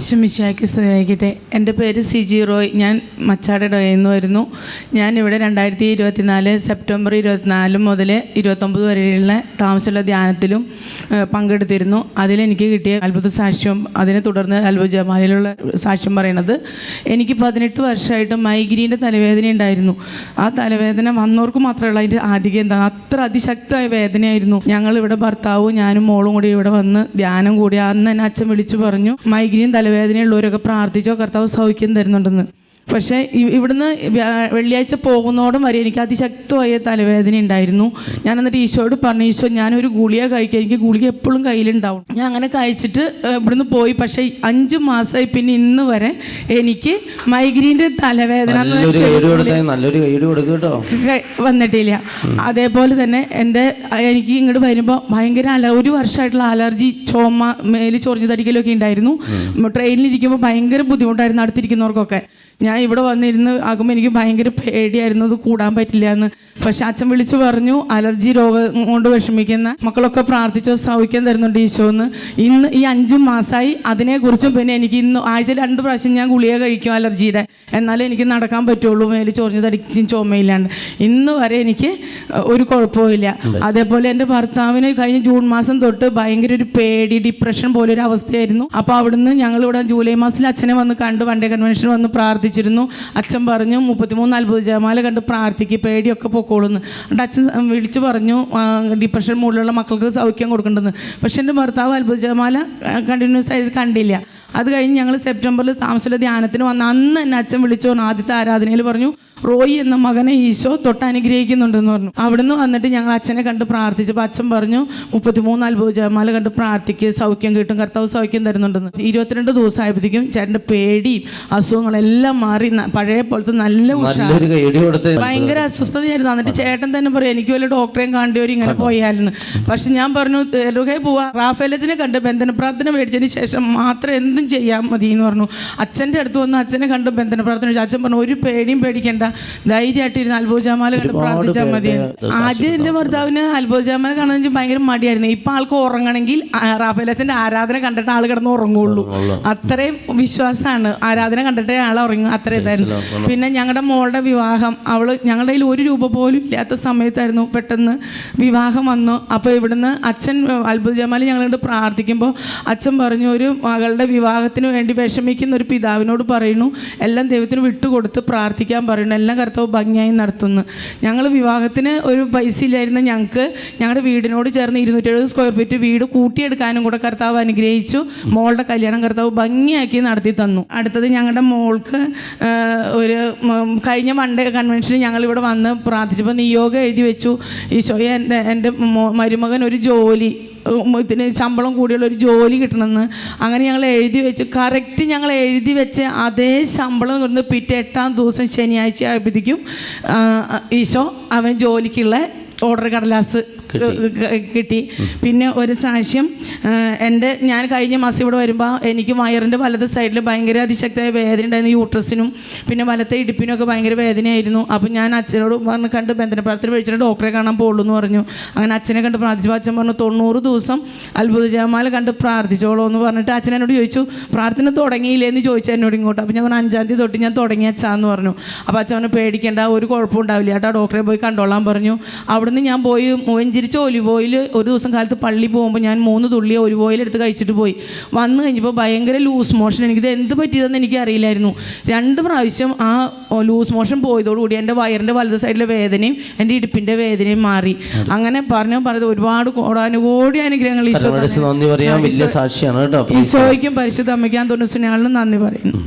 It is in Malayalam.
വിശ്വമിശായ്ക്ക് സ്നേഹിക്കട്ടെ. എന്റെ പേര് സിജി റോയ്. ഞാൻ മച്ചാട് ഡോയെന്ന് വരുന്നു ഞാൻ ഇവിടെ രണ്ടായിരത്തി ഇരുപത്തിനാല് സെപ്റ്റംബർ ഇരുപത്തിനാല് മുതൽ ഇരുപത്തൊമ്പത് വരെയുള്ള താമസമുള്ള ധ്യാനത്തിലും പങ്കെടുത്തിരുന്നു. അതിലെനിക്ക് കിട്ടിയ അത്ഭുത സാക്ഷ്യം അതിനെ തുടർന്ന് അത്ഭുത ജമാലിലുള്ള സാക്ഷ്യം പറയണത് എനിക്ക് പതിനെട്ട് വർഷമായിട്ട് മൈഗ്രീന്റെ തലവേദന ഉണ്ടായിരുന്നു. ആ തലവേദന വന്നവർക്ക് മാത്രമല്ല അതിന്റെ ആധികം എന്താണ്? അത്ര അതിശക്തമായ വേദനയായിരുന്നു. ഞങ്ങളിവിടെ ഭർത്താവും ഞാനും മോളും കൂടി ഇവിടെ വന്ന് ധ്യാനം കൂടി. അന്ന് എന്നെ അച്ഛൻ വിളിച്ചു പറഞ്ഞു മൈഗ്രീൻ തലവേദനയുള്ളവരൊക്കെ പ്രാർത്ഥിച്ചോ കർത്താവ് സൗഖ്യം തരുന്നുണ്ടെന്ന്. പക്ഷേ ഇ- ഇവിടുന്ന് വെള്ളിയാഴ്ച പോകുന്നോടും വരെ എനിക്ക് അതിശക്തമായ തലവേദന ഉണ്ടായിരുന്നു. ഞാൻ എന്നിട്ട് ഈശോയോട് പറഞ്ഞു ഈശോ ഞാനൊരു ഗുളിക കഴിക്കുക എനിക്ക് ഗുളിക എപ്പോഴും കയ്യിലുണ്ടാവും. ഞാൻ അങ്ങനെ കഴിച്ചിട്ട് ഇവിടുന്ന് പോയി. പക്ഷേ അഞ്ച് മാസമായി പിന്നെ ഇന്ന് വരെ എനിക്ക് മൈഗ്രീന്റെ തലവേദന വന്നിട്ടില്ല. അതേപോലെ തന്നെ എന്റെ എനിക്ക് ഇങ്ങോട്ട് വരുമ്പോൾ ഭയങ്കര അല ഒരു വർഷമായിട്ടുള്ള അലർജി ചുമ മേൽ ചൊറിഞ്ഞു തടിക്കലൊക്കെ ഉണ്ടായിരുന്നു. ട്രെയിനിലിരിക്കുമ്പോൾ ഭയങ്കര ബുദ്ധിമുട്ടായിരുന്നു അടുത്തിരിക്കുന്നവർക്കൊക്കെ. ഞാൻ ഇവിടെ വന്നിരുന്ന് ആകുമ്പോൾ എനിക്ക് ഭയങ്കര പേടിയായിരുന്നു. അത് കൂടാൻ പറ്റില്ല എന്ന്. പക്ഷെ അച്ഛൻ വിളിച്ചു പറഞ്ഞു അലർജി രോഗം കൊണ്ട് വിഷമിക്കുന്ന മക്കളൊക്കെ പ്രാർത്ഥിച്ചോ സൗഖ്യം തരുന്നുണ്ട് ഈശോന്ന്. ഇന്ന് ഈ അഞ്ചു മാസമായി അതിനെക്കുറിച്ചും പിന്നെ എനിക്ക് ഇന്ന് ആഴ്ച രണ്ട് പ്രാവശ്യം ഞാൻ ഗുളിക കഴിക്കും അലർജിയുടെ. എന്നാലേ എനിക്ക് നടക്കാൻ പറ്റുള്ളൂ മേലെ ചൊറിഞ്ഞ് തടിച്ചും ചുമയില്ലാണ്ട്. ഇന്ന് വരെ എനിക്ക് ഒരു കുഴപ്പമില്ല അതേപോലെ എന്റെ ഭർത്താവിന് കഴിഞ്ഞ ജൂൺ മാസം തൊട്ട് ഭയങ്കര ഒരു പേടി ഡിപ്രഷൻ പോലെ ഒരു അവസ്ഥയായിരുന്നു. അപ്പോൾ അവിടുന്ന് ഞങ്ങൾ ഇവിടെ ജൂലൈ മാസത്തിൽ അച്ഛനെ വന്ന് കണ്ട് വണ്ടേ കൺവെൻഷൻ വന്ന് പ്രാർത്ഥിച്ചിരുന്നു. അച്ഛൻ പറഞ്ഞു മുപ്പത്തിമൂന്ന് അത്ഭുത ജയമാല കണ്ട് പ്രാർത്ഥിക്കും പേടിയൊക്കെ പൊക്കോളുന്നു എന്നിട്ട് അച്ഛൻ വിളിച്ചു പറഞ്ഞു ഡിപ്രഷൻ മൂടിലുള്ള മക്കൾക്ക് സൗഖ്യം കൊടുക്കേണ്ടെന്ന്. പക്ഷേ എന്റെ ഭർത്താവ് അത്ഭുതമാല കണ്ടിന്യൂസ് ആയിട്ട് കണ്ടില്ല. അത് കഴിഞ്ഞ് ഞങ്ങൾ സെപ്റ്റംബറിൽ താമസിച്ച ധ്യാനത്തിന് വന്ന അന്ന് എന്നെ അച്ഛൻ വിളിച്ചു പറഞ്ഞു ആദ്യത്തെ ആരാധനയിൽ പറഞ്ഞു റോയി എന്ന മകനെ ഈശോ തൊട്ട് അനുഗ്രഹിക്കുന്നുണ്ടെന്ന് പറഞ്ഞു. അവിടുന്ന് വന്നിട്ട് ഞങ്ങൾ അച്ഛനെ കണ്ട് പ്രാർത്ഥിച്ചപ്പോൾ അച്ഛൻ പറഞ്ഞു മുപ്പത്തിമൂന്ന് അത്ഭുത ജയമാല കണ്ട് പ്രാർത്ഥിക്കുക സൗഖ്യം കിട്ടും കർത്താവ് സൗഖ്യം തരുന്നുണ്ടെന്ന്. ഇരുപത്തിരണ്ട് ദിവസമായപ്പോഴത്തേക്കും ചേട്ടന്റെ പേടിയും അസുഖങ്ങളെല്ലാം മാറി പഴയ പോലത്തെ നല്ല ഭയങ്കര അസ്വസ്ഥതയായിരുന്നു. എന്നിട്ട് ചേട്ടൻ തന്നെ പറയും എനിക്ക് വല്ല ഡോക്ടറെയും കണ്ടവരും ഇങ്ങനെ പോയായിരുന്നു പക്ഷെ ഞാൻ പറഞ്ഞു തെലുകെ പോവാ. റാഫേലജിനെ കണ്ട് ബന്ധന പ്രാർത്ഥന മേടിച്ചതിന് ശേഷം മാത്രം എന്തും ചെയ്യാൻ മതി എന്ന് പറഞ്ഞു. അച്ഛന്റെ അടുത്ത് വന്ന് അച്ഛനെ കണ്ട് ബന്ധന പ്രാർത്ഥന അച്ഛൻ പറഞ്ഞു ഒരു പേടിയും പേടിക്കണ്ട. ധൈര്യമായിട്ടിരുന്ന് അത്ഭുതജാമാല കണ്ട് പ്രാർത്ഥിച്ചാൽ മതി. ആദ്യം എന്റെ ഭർത്താവിന് അത്ഭുതജാമാല കാണാൻ ഭയങ്കര മടിയായിരുന്നു. ഇപ്പം ആൾക്ക് ഉറങ്ങണമെങ്കിൽ റാഫേലച്ചന്റെ ആരാധന കണ്ടിട്ട് ആൾ കിടന്ന് ഉറങ്ങുള്ളൂ. അത്രയും വിശ്വാസമാണ്. ആരാധന കണ്ടിട്ടേ ആൾ ഉറങ്ങും അത്ര ഇതായിരുന്നു. പിന്നെ ഞങ്ങളുടെ മോളുടെ വിവാഹം അവൾ ഞങ്ങളുടെ കയ്യിൽ ഒരു രൂപ പോലും ഇല്ലാത്ത സമയത്തായിരുന്നു പെട്ടെന്ന് വിവാഹം വന്നു. അപ്പോൾ ഇവിടുന്ന് അച്ഛൻ അത്ഭുത ഞങ്ങൾ ഞങ്ങളോട് പ്രാർത്ഥിക്കുമ്പോൾ അച്ഛൻ പറഞ്ഞു ഒരു മകളുടെ വിവാഹത്തിന് വേണ്ടി വിഷമിക്കുന്ന ഒരു പിതാവിനോട് പറയുന്നു. എല്ലാം ദൈവത്തിന് വിട്ടുകൊടുത്ത് പ്രാർത്ഥിക്കാൻ പറയുന്നു. എല്ലാം കർത്താവ് ഭംഗിയായി നടത്തുന്നു. ഞങ്ങൾ വിവാഹത്തിന് ഒരു പൈസ ഇല്ലായിരുന്ന ഞങ്ങൾക്ക് ഞങ്ങളുടെ വീടിനോട് ചേർന്ന് ഇരുന്നൂറ്റി എഴുപത് സ്ക്വയർ ഫീറ്റ് വീട് കൂട്ടിയെടുക്കാനും കൂടെ കർത്താവ് അനുഗ്രഹിച്ചു. മോളുടെ കല്യാണം കർത്താവ് ഭംഗിയാക്കി നടത്തി തന്നു. അടുത്തത് ഞങ്ങളുടെ മോൾക്ക് ഒരു കഴിഞ്ഞ മൺഡേ കൺവെൻഷന് ഞങ്ങളിവിടെ വന്ന് പ്രാർത്ഥിച്ചപ്പോൾ നിയോഗം എഴുതി വെച്ചു. ഈശോയെ എന്റെ എന്റെ മരുമകൻ ഒരു ജോലി. ഇതിന് ശമ്പളം കൂടിയുള്ള ഒരു ജോലി കിട്ടണമെന്ന്. അങ്ങനെ ഞങ്ങൾ എഴുതി വെച്ച് കറക്റ്റ് ഞങ്ങൾ എഴുതി വെച്ച് അതേ ശമ്പളം കൊണ്ട് പിറ്റേ എട്ടാം ദിവസം ശനിയാഴ്ച ആയപ്പോഴത്തേക്കും ഈശോ അവൻ ജോലിക്കുള്ള ഓർഡർ കടലാസ് കിട്ടി. പിന്നെ ഒരു സാക്ഷ്യം എന്റെ ഞാൻ കഴിഞ്ഞ മാസം ഇവിടെ വരുമ്പോൾ എനിക്ക് വയറിന്റെ വലത് സൈഡിൽ ഭയങ്കര അതിശക്തമായ വേദന ഉണ്ടായിരുന്നു യൂട്രസിനും പിന്നെ വലത്തെ ഇടുപ്പിനും ഒക്കെ ഭയങ്കര വേദനയായിരുന്നു. അപ്പം ഞാൻ അച്ഛനോട് പറഞ്ഞ് കണ്ട് ബന്ധന പ്രാർത്ഥന മേടിച്ചിട്ട് ഡോക്ടറെ കാണാൻ പോകുള്ളൂ എന്ന് പറഞ്ഞു. അങ്ങനെ അച്ഛനെ കണ്ട് പ്രാർത്ഥിച്ചു. അച്ഛൻ പറഞ്ഞു തൊണ്ണൂറ് ദിവസം അത്ഭുത ജാമാല കണ്ട് പ്രാർത്ഥിച്ചോളൂ എന്ന് പറഞ്ഞിട്ട് അച്ഛൻ എന്നോട് ചോദിച്ചു പ്രാർത്ഥന തുടങ്ങിയില്ലേ? എന്ന് ചോദിച്ചു എന്നോട് ഇങ്ങോട്ട്. അപ്പം ഞാൻ പറഞ്ഞു അഞ്ചാം തീയതി തൊട്ട് ഞാൻ തുടങ്ങി അച്ഛാന്ന് പറഞ്ഞു. അപ്പോൾ അച്ഛൻ പറഞ്ഞു പേടിക്കേണ്ട ഒരു കുഴപ്പമുണ്ടാവില്ല ഡോക്ടറെ പോയി കണ്ടോളാൻ പറഞ്ഞു. അവിടുന്ന് ഞാൻ പോയി വെഞ്ചിരിച്ച ഒലിവ് ഓയിൽ ഒരു ദിവസം കാലത്ത് പള്ളി പോകുമ്പോൾ ഞാൻ മൂന്ന് തുള്ളി ഒലിവ് ഓയിൽ എടുത്ത് കഴിച്ചിട്ട് പോയി. വന്നു കഴിഞ്ഞപ്പോൾ ഭയങ്കര ലൂസ് മോഷൻ എനിക്കിത് എന്ത് പറ്റിയതെന്ന് എനിക്ക് അറിയില്ലായിരുന്നു രണ്ട് പ്രാവശ്യം ആ ലൂസ് മോഷൻ പോയതോടുകൂടി എന്റെ വയറിന്റെ വലത് സൈഡിലെ വേദനയും എന്റെ ഇടുപ്പിന്റെ വേദനയും മാറി. അങ്ങനെ പറഞ്ഞു പറഞ്ഞത് ഒരുപാട് കോടാനുകോടി അനുഗ്രഹങ്ങൾ ഈശോ സാക്ഷിയാണ് കേട്ടോ. ഈശോയ്ക്കും പരിശുദ്ധ അമ്മയ്ക്കാൻ തോന്നുന്നു നന്ദി പറയുന്നു.